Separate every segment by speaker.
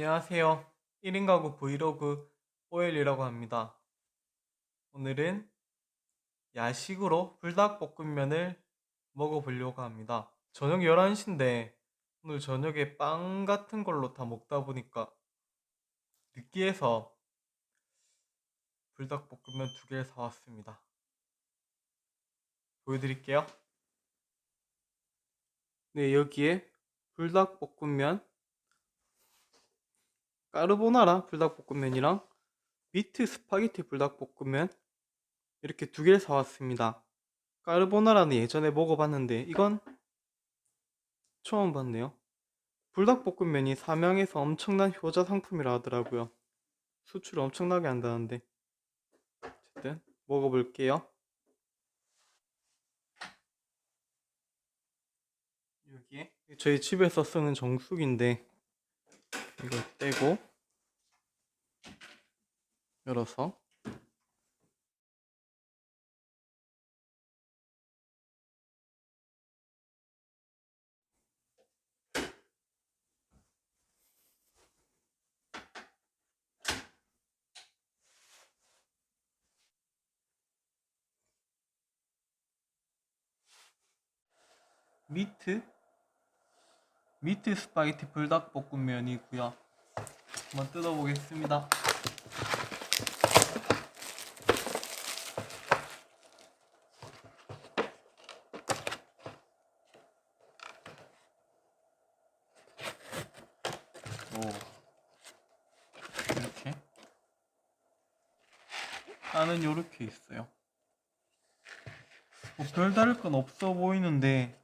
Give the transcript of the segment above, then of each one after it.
Speaker 1: 안녕하세요. 1인 가구 브이로그 오엘이라고 합니다. 오늘은 야식으로 불닭볶음면을 먹어보려고 합니다. 저녁 11시인데 오늘 저녁에 빵 같은 걸로 다 먹다 보니까 느끼해서 불닭볶음면 두 개를 사왔습니다. 보여드릴게요. 네, 여기에 불닭볶음면 까르보나라 불닭볶음면이랑 미트 스파게티 불닭볶음면 이렇게 두 개를 사왔습니다. 까르보나라는 예전에 먹어봤는데 이건 처음 봤네요. 불닭볶음면이 삼양에서 엄청난 효자 상품이라 하더라고요. 수출을 엄청나게 한다는데 어쨌든 먹어볼게요. 여기에 저희 집에서 쓰는 정수기인데 이걸 떼고 열어서 미트 미트 스파게티 불닭볶음면이고요. 한번 뜯어보겠습니다. 오. 이렇게. 안은 이렇게 있어요. 뭐 별다를 건 없어 보이는데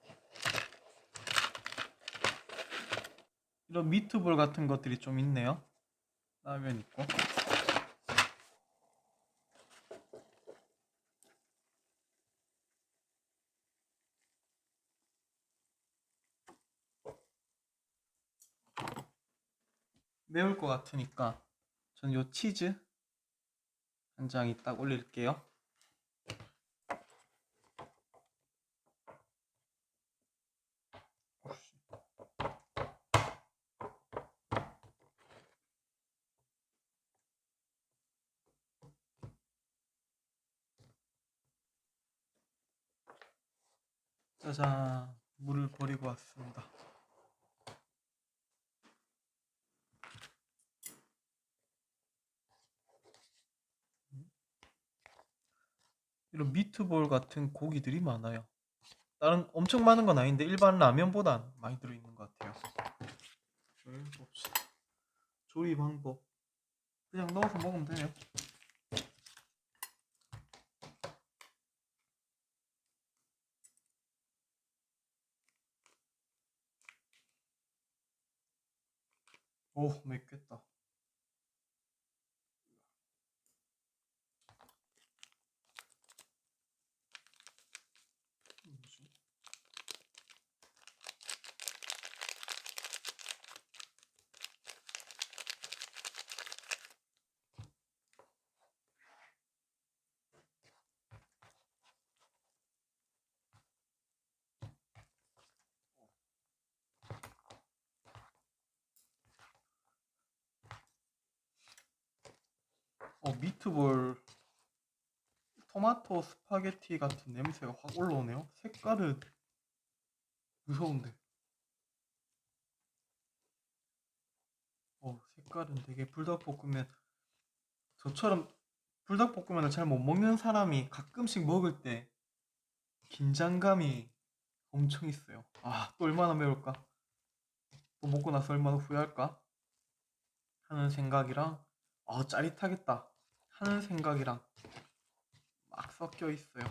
Speaker 1: 이런 미트볼 같은 것들이 좀 있네요. 라면 있고. 매울 것 같으니까 전 요 치즈 한 장이 딱 올릴게요. 짜잔 물을 버리고 왔습니다. 이런 미트볼 같은 고기들이 많아요. 다른 엄청 많은 건 아닌데 일반 라면보단 많이 들어있는 것 같아요. 음, 봅시다. 조리 방법 그냥 넣어서 먹으면 돼요. 오, 맵겠다. 뭐지? 어, 미트볼 토마토 스파게티 같은 냄새가 확 올라오네요. 색깔은 무서운데. 어, 색깔은 되게 불닭볶음면. 저처럼 불닭볶음면을 잘 못 먹는 사람이 가끔씩 먹을 때 긴장감이 엄청 있어요. 아, 또 얼마나 매울까? 또 먹고 나서 얼마나 후회할까? 하는 생각이랑, 아, 짜릿하겠다. 하는 생각이랑 막 섞여 있어요.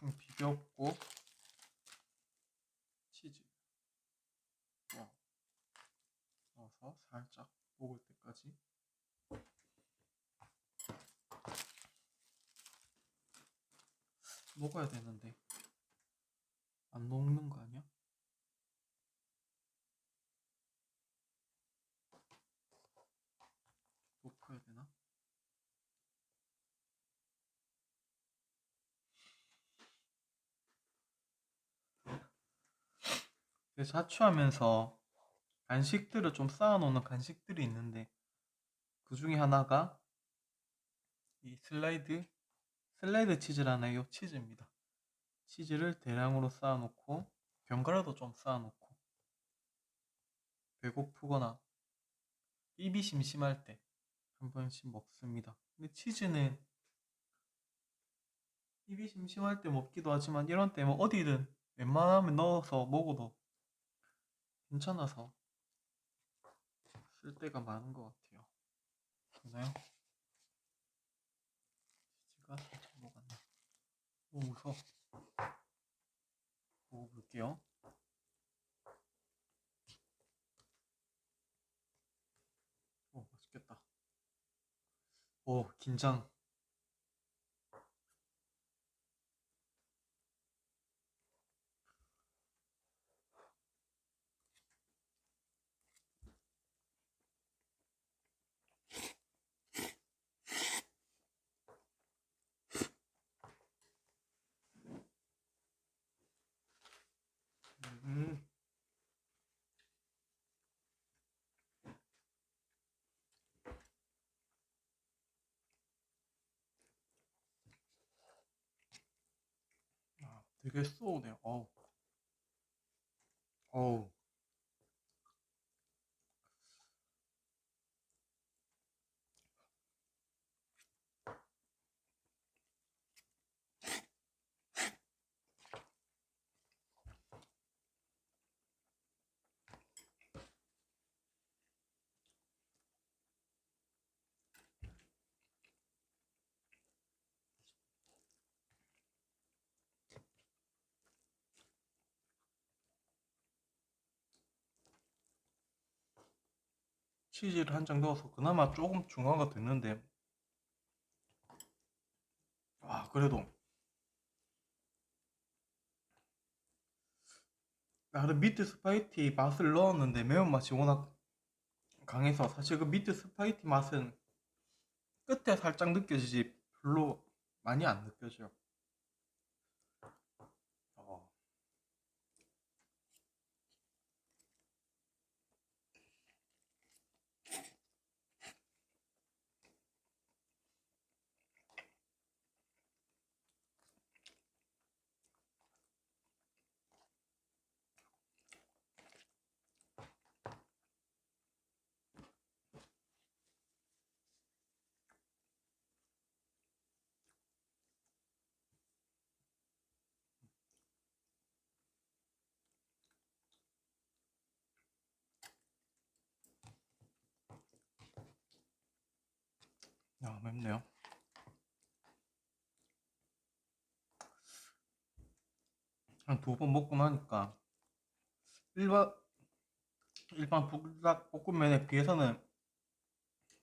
Speaker 1: 좀 비벼고 치즈 와. 넣어서 살짝 녹을 때까지 녹아야 되는데 안 녹는 거 아니야? 높여야 되나? 그 자취하면서 간식들을 좀 쌓아놓는 간식들이 있는데 그 중에 하나가 이 슬라이드 슬라이드 치즈라는 이 치즈입니다. 치즈를 대량으로 쌓아놓고 견과류도 좀 쌓아놓고 배고프거나 입이 심심할 때 한 번씩 먹습니다. 근데 치즈는 입이 심심할 때 먹기도 하지만 이런 때면 어디든 웬만하면 넣어서 먹어도 괜찮아서 쓸 때가 많은 것 같아요. 맞나요? 치즈가 살짝 녹았네. 오 무서워. 먹어볼게요. 오 맛있겠다. 오 긴장. 음. 아, 되게 쏘네요. 어우. 어우. 치즈를 한 장 넣어서 그나마 조금 중화가 됐는데. 아 그래도. 나름 미트 스파이티 맛을 넣었는데 매운맛이 워낙 강해서 사실 그 미트 스파이티 맛은 끝에 살짝 느껴지지 별로 많이 안 느껴져요 어. 야 맵네요 한 두 번 먹고 나니까 일반 일반 불닭 볶음면에 비해서는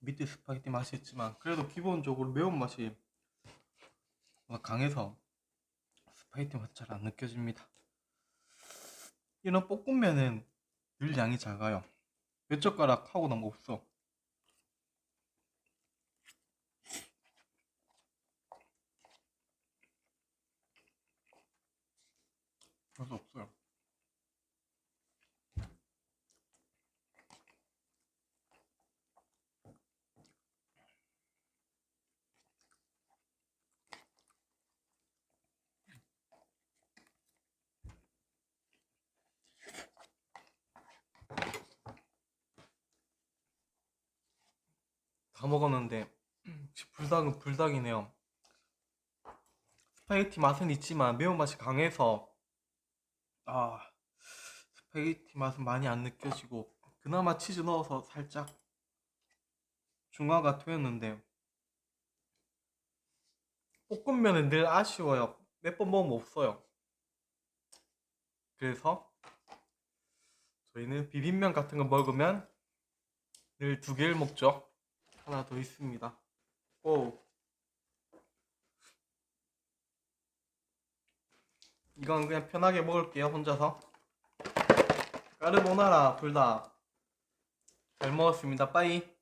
Speaker 1: 미트 스파게티 맛이 있지만 그래도 기본적으로 매운맛이 막 강해서 스파게티 맛잘안 느껴집니다. 이런 볶음면은 늘 양이 작아요. 몇 젓가락 하고 난거 없어. 별로 없어요. 다 먹었는데 불닭은 불닭이네요. 스파게티 맛은 있지만 매운맛이 강해서 아 스파게티 맛은 많이 안 느껴지고 그나마 치즈 넣어서 살짝 중화가 되었는데 볶음면은 늘 아쉬워요. 몇 번 먹으면 없어요. 그래서 저희는 비빔면 같은 거 먹으면 늘 두 개를 먹죠. 하나 더 있습니다. 오. 이건 그냥 편하게 먹을게요, 혼자서. 까르보나라 둘다잘 먹었습니다. 빠이.